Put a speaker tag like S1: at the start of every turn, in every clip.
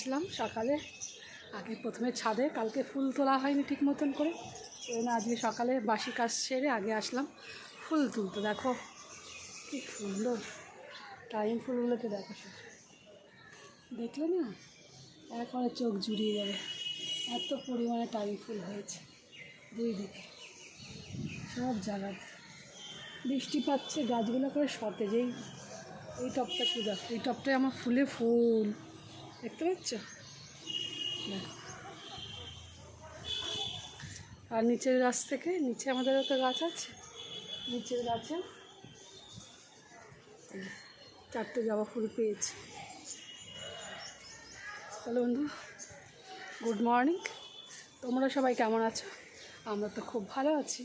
S1: আসলাম সকালে। আগে প্রথমে ছাদে, কালকে ফুল তোলা হয়নি ঠিক মতন করে। ওই জন্য আজকে সকালে বাসি কাজ সেরে আগে আসলাম ফুল তুলতে। দেখো কি সুন্দর টাইম ফুলগুলোকে দেখো সব। দেখলে না, একবারে চোখ জুড়িয়ে যাবে। এত পরিমাণে টাইম ফুল হয়েছে। দুই দিকে সব জায়গাতে বৃষ্টি পাচ্ছে, গাছগুলো করে সতেজ এই টপটা শুধু এই টপটায় আমার ফুলে ফুল। দেখতে পাচ্ছ? আর নিচের গাছ থেকে, নিচে আমাদের তো গাছ আছে। নিচের গাছে চারটে জবা ফুল পেয়েছি। তাহলে বন্ধু, গুড মর্নিং। তোমরা সবাই কেমন আছো? আমরা তো খুব ভালো আছি।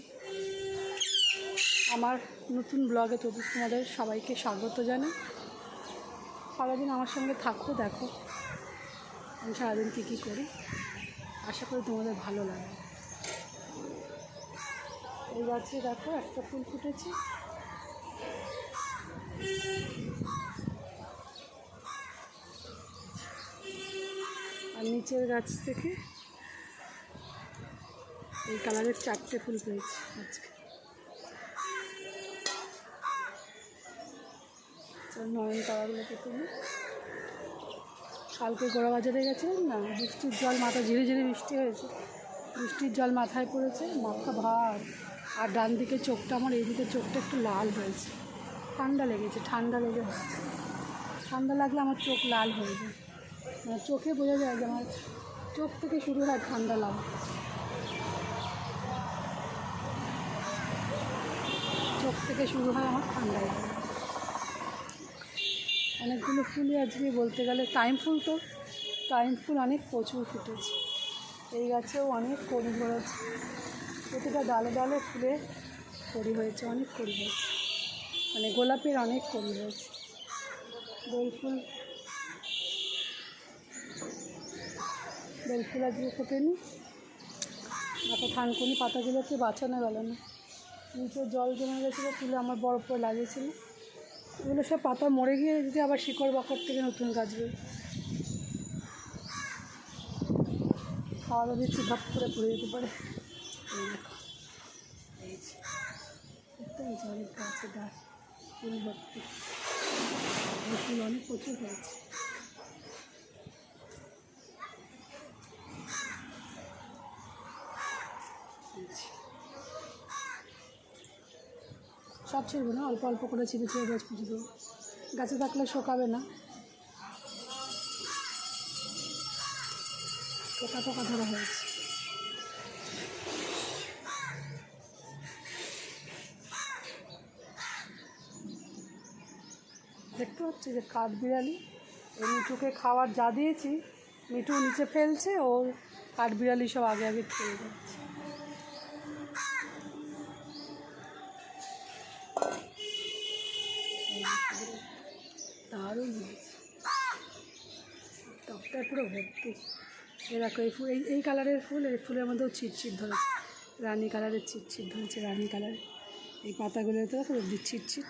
S1: আমার নতুন ব্লগে তো তোমাদের সবাইকে স্বাগত জানাই। সারাদিন আমার সঙ্গে থাকো, দেখো। আমি সারাদিন কী কী করি? আশা করি তোমাদের ভালো লাগে। এই গাছে দেখো, একটা ফুল ফুটেছে। আর নিচের গাছ থেকে এই কালারের চারটে ফুল পেয়েছি আজকে। নয়ন তারাগুলোকে তুলি। কালকে গোড়া বাজারে গেছিলাম না, বৃষ্টির জল মাথা, ঝিরে ঝিরে বৃষ্টি হয়েছে। বৃষ্টির জল মাথায় পড়েছে, মাথা ভার। আর ডান দিকে চোখটা আমার এইদিকে চোখটা একটু লাল হয়েছে। ঠান্ডা লেগেছে, ঠান্ডা লেগে ঠান্ডা লাগলে আমার চোখ লাল হয়ে যায়। মানে চোখে বোঝা যায় যে আমার চোখ থেকে শুরু হয় ঠান্ডা লাগা। চোখ থেকে শুরু হয় আমার ঠান্ডা লাগা। অনেকগুলো ফুলই আজকে বলতে গেলে টাইম ফুল তো, টাইম ফুল অনেক প্রচুর ফুটেছে। এই গাছেও অনেক কড়ি ধরেছে প্রতিটা ডালে ডালে ফুলে কড়ি হয়েছে, অনেক কড়ি হয়েছে। মানে গোলাপের অনেক কড়ি হয়েছে। বেল ফুল বেল ফুল আজকে ফোটেনি। দেখো থানকুনি পাতাগুলোকে বাঁচানো গেল না। নিচে জল জমে গেছিল, তুলে আমার বরফ লাগিয়েছিল। এগুলো সব পাতা মরে গিয়ে যদি আবার শিকড় বাকড় থেকে নতুন গাছ বের। খাওয়া দাওয়া দিচ্ছি, ভাত করে পড়ে যেতে পারে। অনেক গাছে গাছ অনেক প্রচুর হয়েছে। সব ছিড়বো না, অল্প অল্প করে ছিঁড়ে ছিঁড়ে গাছ পুঁতে দেবো। গাছে থাকলে শোকাবে না। পোকা পোকা ধরা হয়েছে দেখতে পাচ্ছি যে কাঠ বিড়ালি, এই মিঠুকে খাবার যা দিয়েছি, মিঠু নিচে ফেলছে, ওর কাঠ বিড়ালি সব আগে আগে খেয়ে যাচ্ছে। দারুণ হয়েছে টপটায় পুরো ভর্তি। দেখো, এই ফুল, এই কালারের ফুল, এই ফুলের মধ্যেও ছিটছিট ধরেছে। রানী কালারের ছিটছিট ধরেছে, রানী কালারের। এই পাতাগুলোতে দেখো ছিটছিট।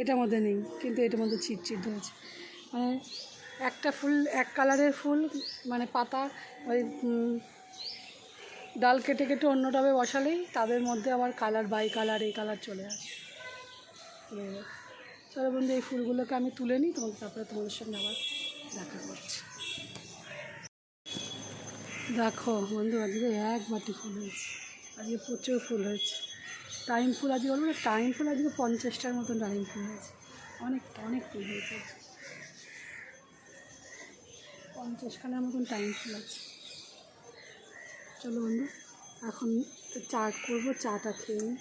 S1: এটার মধ্যে নেই, কিন্তু এটার মধ্যে ছিটছিট ধরেছে। মানে একটা ফুল, এক কালারের ফুল মানে পাতা, ওই ডাল কেটে কেটে অন্য টবে বসালেই তাদের মধ্যে আবার কালার বাই কালার, এই কালার চলে আসে। চলো বন্ধু, এই ফুলগুলোকে আমি তুলে নিই, তোমাকে তারপরে তোমাদের সঙ্গে আবার দেখা করছি। দেখো বন্ধু, আজকে এক বাটি ফুল হয়েছে, আজকে প্রচুর ফুল হয়েছে। টাইম ফুল আজকে বলব না, টাইম ফুল আজকে পঞ্চাশটার মতন টাইম ফুল হয়েছে। অনেক অনেক ফুল হয়েছে। পঞ্চাশখানার মতন টাইম ফুল আছে। চলো বন্ধু, এখন তো চা করব, চাটা খেয়ে নিই,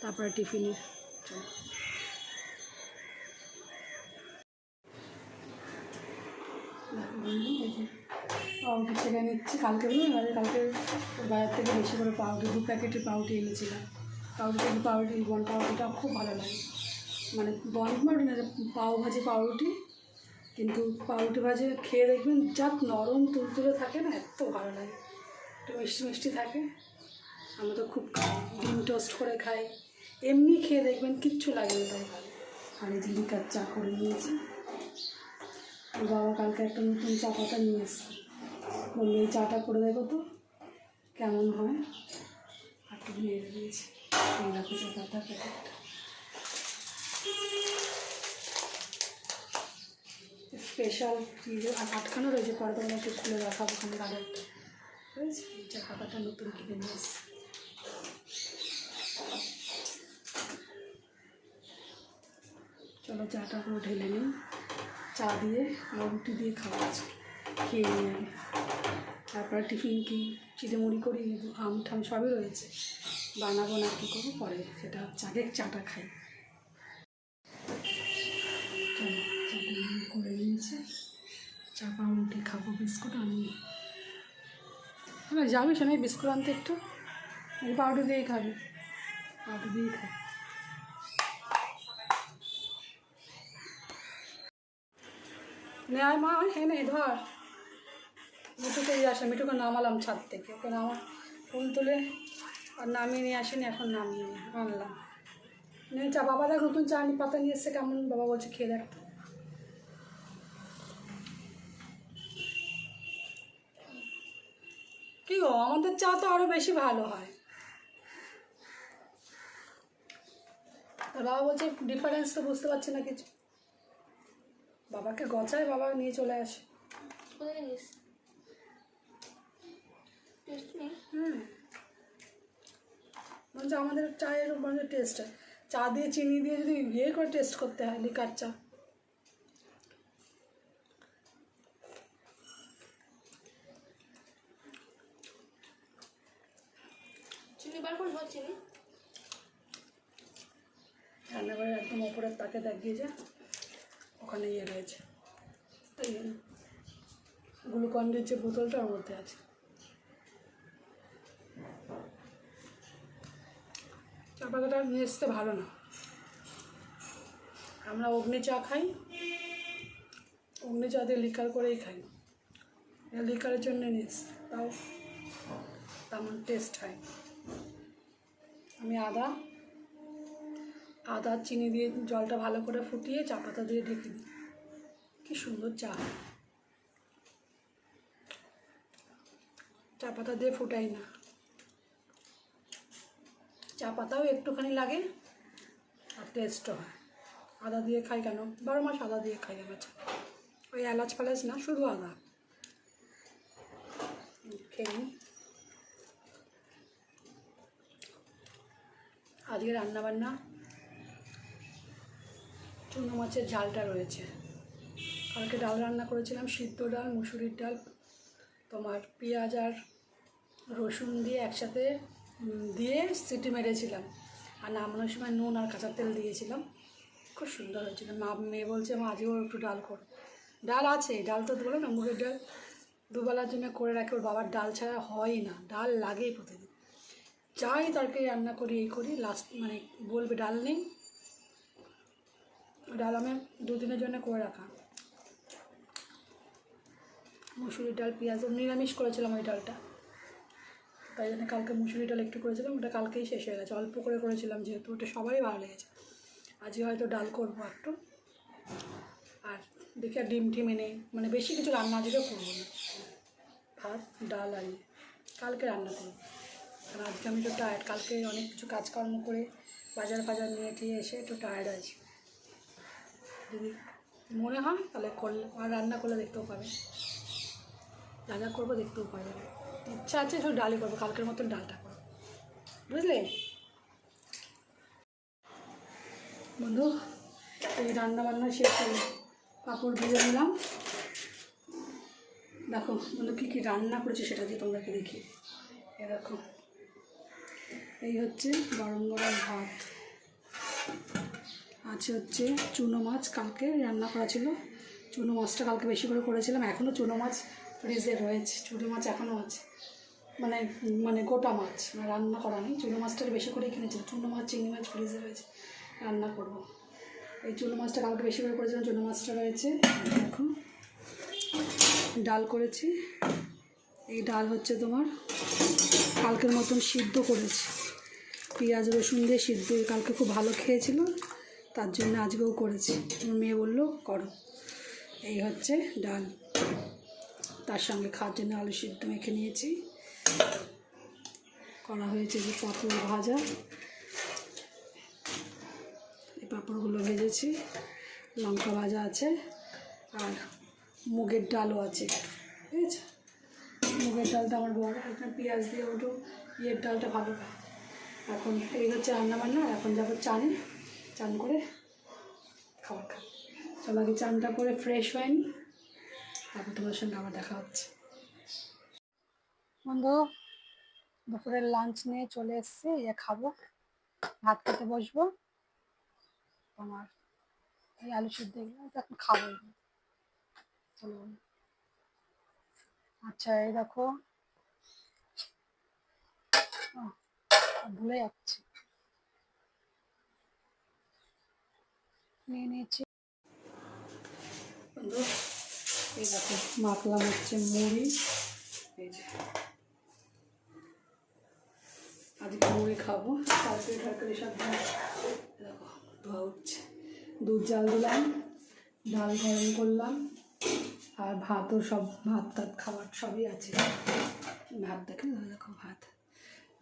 S1: তারপরে টিফিনে চলো দেখো বন্ধু, এই যে পাউরুটি ছেড়ে নিচ্ছি কালকে মানে কালকে বাজার থেকে বেশি করে পাউরুটি দু প্যাকেটের পাউরুটি এনেছিলাম। পাউরুটি পাউরুটি বন পাউরুটিটা খুব ভালো লাগে। মানে বন পাউরুটি না, পাও ভাজি পাউরুটি, কিন্তু পাউরুটি ভাজি খেয়ে দেখবেন যা নরম তুলতুলে থাকে না, এত ভালো লাগে। একটু মিষ্টি মিষ্টি থাকে। আমরা তো খুব খাই, ডিম টোস্ট করে খাই। এমনি খেয়ে দেখবেন কিচ্ছু লাগে না তাই। আর এই যে লিকার চা করে নিয়েছি। বাবা কালকে একটা নতুন চা পাতা নিয়ে এসছে। বলল, এই চাটা করে দেখো তো, কেমন হয়? আর একটু নেড়ে দিয়েছি এই প্যাকেটটা। স্পেশাল আর আটকানো রয়েছে পরে তোমার একটু খুলে রাখাবো ওখানে গার্ডেনটা বুঝেছি চা নতুন কিনে নিয়ে এসছে। চলো চাটা পুরো ঢেলে নিই। চা দিয়ে আর রুটি দিয়ে খাওয়া আছে খেয়ে নিই আগে তারপরে টিফিন কি? চিড়ে মুড়ি করি, আম ঠাম সবই রয়েছে। বানাবো না, কী করব পরে? সেটা হচ্ছে আগে চাটা খাই। করে নিয়েছি। চা পা রুটি খাব, বিস্কুট আমি হ্যাঁ যাবি শোনাই বিস্কুট আনতে একটু? পাউডার দিয়েই খাবি। পাউডার দিয়েই খাই নে আয় মা হ্যাঁ ধর। মিঠুকে আসে, মিঠুকে নামালাম ছাদ থেকে। ওকে নামা, ফুল তুলে আর নামিয়ে নিয়ে আসেনি, এখন নামিয়ে নিয়ে আনলাম। নে চা বাবা দেখ নতুন চা পাতা নিয়ে এসছে, কেমন বাবা বলছে, খেয়ে দেখ। কি গো, আমাদের চা তো আরও বেশি ভালো হয়। আর বাবা বলছে ডিফারেন্স তো বুঝতে পারছে না কিছু। বাবাকে গচায় বাবা নিয়ে চলে আসে। হুম। বলছে আমাদের চায়ের মানে টেস্ট হয়। চা দিয়ে চিনি দিয়ে যদি ইয়ে করে টেস্ট করতে হয় লিকার চা।
S2: চিনি বার করে ধর চিনি।
S1: রান্নাঘরে একদম ওপরের তাকে দেখিয়ে যা। ওখানে ইয়ে রয়েছে। গ্লুকন্ডের যে বোতলটা ওর মধ্যে আছে। চা পাতাটা নিয়ে আসতে ভালো না। আমরা অগ্নি চা খাই। অগ্নি চা দিয়ে লিকার করেই খাই। লিকারের জন্য নিয়ে এসছি। তাও তেমন টেস্ট হয় আমি আদা আদা, চিনি দিয়ে জলটা ভালো করে ফুটিয়ে চা পাতা দিয়ে ঢেকে দিই। কি সুন্দর চা। চা পাতা দিয়ে ফুটাই না। চা পাতাও একটুখানি লাগে আর টেস্টও হয়। আদা দিয়ে খাই কেন? বারো মাস আদা দিয়ে খাই আমার চা। ওই এলাচ ফেলাচ না, শুধু আদা। খেয়ে আজকে রান্নাবান্না চুনো মাছের ঝালটা রয়েছে। কালকে ডাল রান্না করেছিলাম, সিদ্ধ ডাল, মুসুরির ডাল, তোমার পেঁয়াজ আর রসুন দিয়ে একসাথে দিয়ে সিটি মেরেছিলাম। আর নামানোর সময় নুন আর কাঁচা তেল দিয়েছিলাম। খুব সুন্দর হয়েছিল। মা, মেয়ে বলছে, মা আজও একটু ডাল কর ডাল আছে ডাল তো বলো না, মুগের ডাল। দুবেলার জন্য করে রাখে, ওর বাবার ডাল ছাড়া হয়ই না। ডাল লাগেই প্রতিদিন। যাই তরকারি রান্না করি, এই করি লাস্ট মানে বলবে ডাল নেই। ডাল আমি দুদিনের জন্য করে রাখা। মুসুরির ডাল, পেঁয়াজ নিরামিষ করেছিলাম ওই ডালটা। তাই জন্য কালকে মুসুরি ডাল একটু করেছিলাম, ওটা কালকেই শেষ হয়ে গেছে। অল্প করে করেছিলাম যেহেতু, ওটা সবারই ভালো লেগেছে। আজকে হয়তো ডাল করব একটু। আর দেখি আর ডিম টিম এনে মানে বেশি কিছু রান্না আজকে করব না। ভাত, ডাল আর ইয়ে। কালকে রান্না করব। কারণ আজকে আমি একটু টায়ার্ড কালকে অনেক কিছু কাজকর্ম করে বাজার ফাজার নিয়ে টিয়ে এসে একটু টায়ার্ড আছি। যদি মনে হয়, তাহলে করলে, আর রান্না করলে দেখতেও পাবে। যা করব, দেখতেও পাবে। ইচ্ছা আছে শুধু ডালই করব, কালকের মতন ডালটা করব। বুঝলে? বন্ধু, এই রান্না বান্না শেষ হলো পাঁপড় ভেজে নিলাম। দেখো, বন্ধু, কী কী রান্না করেছে সেটা দিয়ে তোমরাকে দেখি এরকম এই হচ্ছে গরম গরম ভাত। আছে হচ্ছে চুনো মাছ, কালকে রান্না করা ছিল। চুনো মাছটা কালকে বেশি করে করেছিলাম এখনও চুনো মাছ ফ্রিজে রয়েছে, চুনো মাছ এখনও আছে। মানে মানে গোটা মাছ মানে রান্না করা নেই। চুনো মাছটা বেশি করে কিনেছিল চুনো মাছ, চিংড়ি মাছ ফ্রিজে রয়েছে, রান্না করব। এই চুনো মাছটা কালকে বেশি করে করেছিলাম, চুনো মাছটা রয়েছে এখন ডাল করেছি, এই ডাল হচ্ছে তোমার কালকের মতন সিদ্ধ করেছি। পেঁয়াজ রসুন দিয়ে সিদ্ধ কালকে খুব ভালো খেয়েছিল। তার জন্য আজকেও করেছি। মেয়ে বলল, করো। এই হচ্ছে ডাল। তার সঙ্গে খাওয়ার জন্য আলু সিদ্ধ মেখে নিয়েছি। করা হয়েছে যে পাঁপড় ভাজা। এই পাঁপড়গুলো ভেজেছি। লঙ্কা ভাজা আছে আর মুগের ডালও আছে। ঠিক আছে মুগের ডালটা আমার বড়। এখানে পেঁয়াজ দিয়ে ওঠো ইয়ের ডালটা ভালো এখন এই হচ্ছে রান্না বান্না এখন যাব চানে। চান করে খাবার খাব। চলো আগে চানটা করে ফ্রেশ হয়নি তারপর তোমার সঙ্গে আবার দেখা হচ্ছে। বন্ধু, দুপুরের লাঞ্চ নিয়ে চলে এসছি ইয়ে খাব, ভাত খেতে বসবো। তোমার এই আলু সিদ্ধ এখন খাব চলো আচ্ছা এই দেখো। ভুলে যাচ্ছি। নিয়ে নিয়েছি। এই দেখো মাখলাম হচ্ছে মুড়ি। এই যে। আজকে মুড়ি খাব। তরকারি তরকারি সব ধোয়া উঠছে। দুধ জাল দিলাম, ডাল গরম করলাম, আর ভাতও সব, ভাত টাত খাবার সবই আছে। ভাত দেখে দেখো ভাত।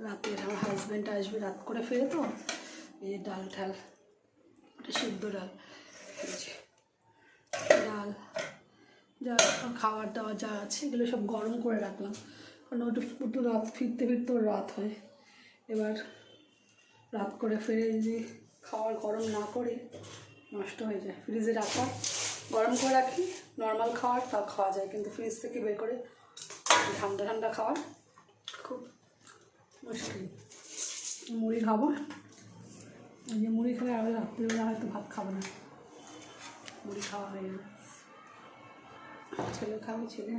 S1: রাতে আমার হাজব্যান্ড আসবে রাত করে ফেরে তো, এই ডাল ঠাল ওটা সিদ্ধ ডাল। ডাল, যা খাবার দাবার যা আছে, এগুলো সব গরম করে রাখলাম। কারণ ওটা একটু রাত ফিরতে ফিরতে ওর রাত হয়। এবার রাত করে ফিরে যদি খাবার গরম না করে, নষ্ট হয়ে যায়। ফ্রিজে রাখা, গরম করে রাখি নর্মাল খাবার তা খাওয়া যায়। কিন্তু ফ্রিজ থেকে বের করে ঠান্ডা ঠান্ডা খাওয়ার খুব মুশকিল। মুড়ি খাব। ওই যে মুড়ি খেলে আবার রাত্রিবেলা হয়তো ভাত খাব না। মুড়ি খাওয়া হয়ে যাবে ছেলে খাবে ছেলে।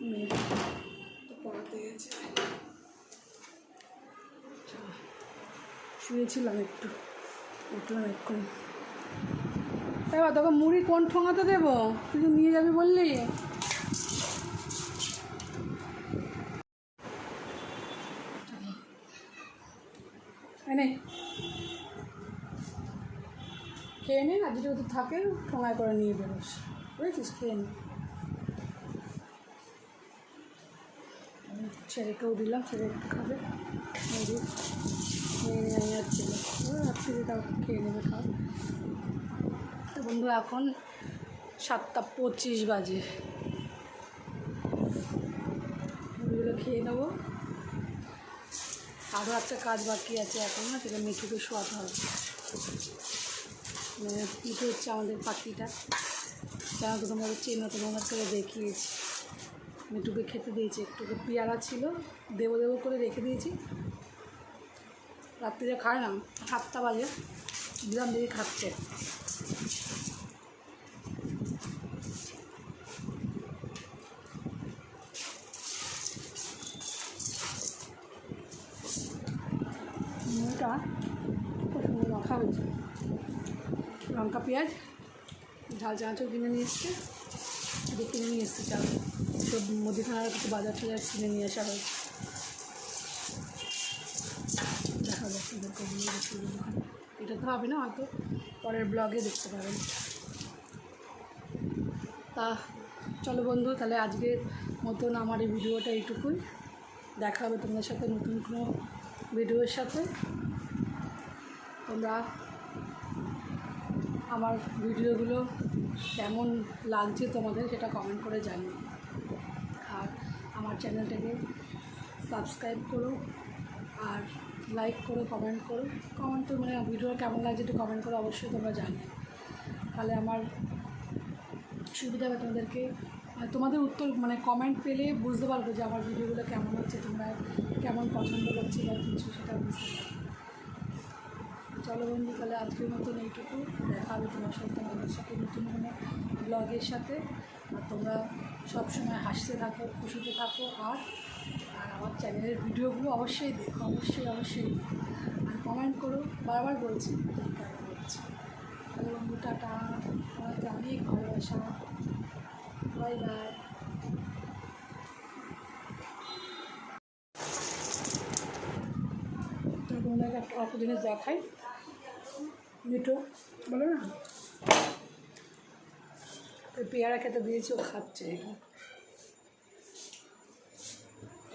S1: মেয়ে। তো পড়াতে গেছে। শুয়েছিলাম একটু। উঠলাম এক্ষুনি। এবার তোকে মুড়ি কোন ঠোঙাতে দেবো? তুই নিয়ে যাবি বললি? এনে খেয়ে নে, আর যদি থাকে ঠোঙায় করে নিয়ে বেরোস। বুঝেছিস? খেয়ে নে। ছেলেকেও দিলাম, ছেলে একটু খাবে। নিয়ে রাত্রিতে তাও খেয়ে নেবে, খাও। তো বন্ধু এখন সাতটা পঁচিশ বাজে। খেয়ে নেব। আরও একটা কাজ বাকি আছে এখন না সেটা মিঠুকে শোয়াতে হবে। মানে মিঠু হচ্ছে আমাদের পাখিটা যেন তো তোমাদের চেনো তোমাদের করে দেখিয়েছি। মিঠুকে খেতে দিয়েছি একটু পেয়ারা ছিল, দেবো দেবো করে রেখে দিয়েছি। রাত্রিরে খায় না, সাতটা বাজে দিলাম দেখি খাচ্ছে। খুব সুন্দর মাখা হয়েছে। লঙ্কা, পেঁয়াজ, ঝাল চাঁচও কিনে নিয়ে এসছে। এদিকে কিনে নিয়ে এসছে চাল। তো মুদিখানার কিছু বাজার টাজার কিনে নিয়ে আসা হয়েছে। দেখা যাচ্ছে। এটা তো হবে না হয়তো, পরের ব্লগে দেখতে পাবেন। তা চলো বন্ধু, তাহলে আজকের মতন আমার এই ভিডিওটা এইটুকুই। দেখা হবে তোমাদের সাথে নতুন কোনো ভিডিওর সাথে। তোমরা আমার ভিডিওগুলো কেমন লাগছে তোমাদের সেটা কমেন্ট করে জানিও। আর আমার চ্যানেলটাকে সাবস্ক্রাইব করো আর লাইক করো কমেন্ট করো। কমেন্ট তো মানে ভিডিও কেমন লাগছে একটু কমেন্ট করো, অবশ্যই তোমরা জানিও। তাহলে আমার সুবিধা হবে তোমাদেরকে। তোমাদের উত্তর মানে কমেন্ট পেলে বুঝতে পারব যে আমার ভিডিওগুলো কেমন হচ্ছে, তোমরা কেমন পছন্দ করছি বা কিছু, সেটা বুঝতে পারব। চলো বন্ধু তাহলে আজকের মতন এইটুকু। দেখা হবে তোমার সাথে তোমাদের সাথে নতুন কোনো ব্লগের সাথে। আর তোমরা সবসময় হাসতে থাকো, খুশিতে থাকো। আর আর আমার চ্যানেলের ভিডিওগুলো অবশ্যই দেখো, অবশ্যই অবশ্যই। আর কমেন্ট করো, বারবার বলছি বলছি তাহলে বন্ধু, টাটা। তোমাকে অনেক ভালোবাসা। Bye bye. তোমাদেরকে একটা অল্প জিনিস দেখাই। মিঠো, বলো না? পেয়ারা খেতে দিয়েছি, ও খাচ্ছে।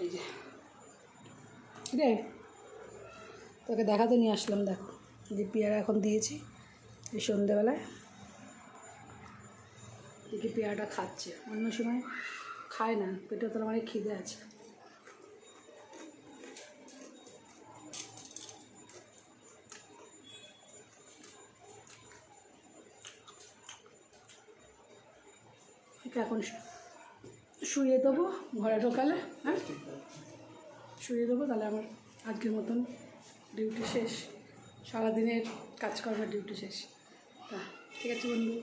S1: এই যে। রে তোকে দেখাতে নিয়ে আসলাম, দেখো। যে পেয়ারা এখন দিয়েছি, এই সন্ধ্যেবেলায় দেখি পেয়ারাটা খাচ্ছে। অন্য সময় খায় না পেটে তোর মানে খিদে আছে। এখন শুয়ে দেবো, ঘরে ঢোকালে হ্যাঁ? শুয়ে দেবো, তাহলে আমার আজকের মতন ডিউটি শেষ। সারাদিনের কাজকর্মের ডিউটি শেষ। তা, ঠিক আছে বন্ধু?